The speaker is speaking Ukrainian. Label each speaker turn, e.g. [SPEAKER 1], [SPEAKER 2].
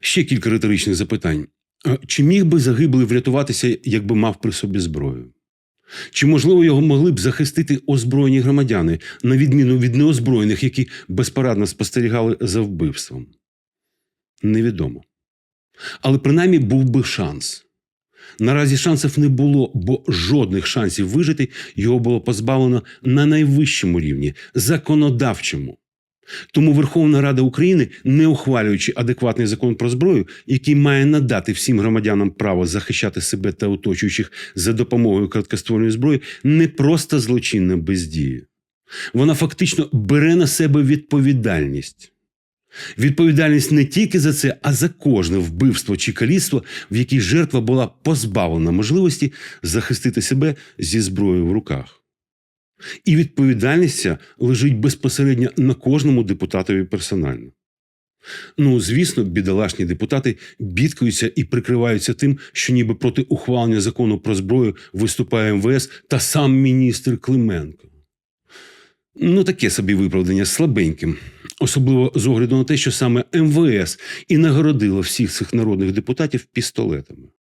[SPEAKER 1] Ще кілька риторичних запитань. Чи міг би загиблий врятуватися, якби мав при собі зброю? Чи, можливо, його могли б захистити озброєні громадяни, на відміну від неозброєних, які безпорадно спостерігали за вбивством? Невідомо. Але принаймні був би шанс. Наразі шансів не було, бо жодних шансів вижити його було позбавлено на найвищому рівні законодавчому. Тому Верховна Рада України, не ухвалюючи адекватний закон про зброю, який має надати всім громадянам право захищати себе та оточуючих за допомогою короткоствольної зброї, не просто злочинна бездіє. Вона фактично бере на себе відповідальність. Відповідальність не тільки за це, а за кожне вбивство чи каліцтво, в якій жертва була позбавлена можливості захистити себе зі зброєю в руках. І відповідальність лежить безпосередньо на кожному депутатові персонально. Ну, звісно, бідолашні депутати бідкаються і прикриваються тим, що ніби проти ухвалення закону про зброю виступає МВС та сам міністр Клименко. Ну, таке собі виправдання слабеньким, особливо з огляду на те, що саме МВС і нагородило всіх цих народних депутатів пістолетами.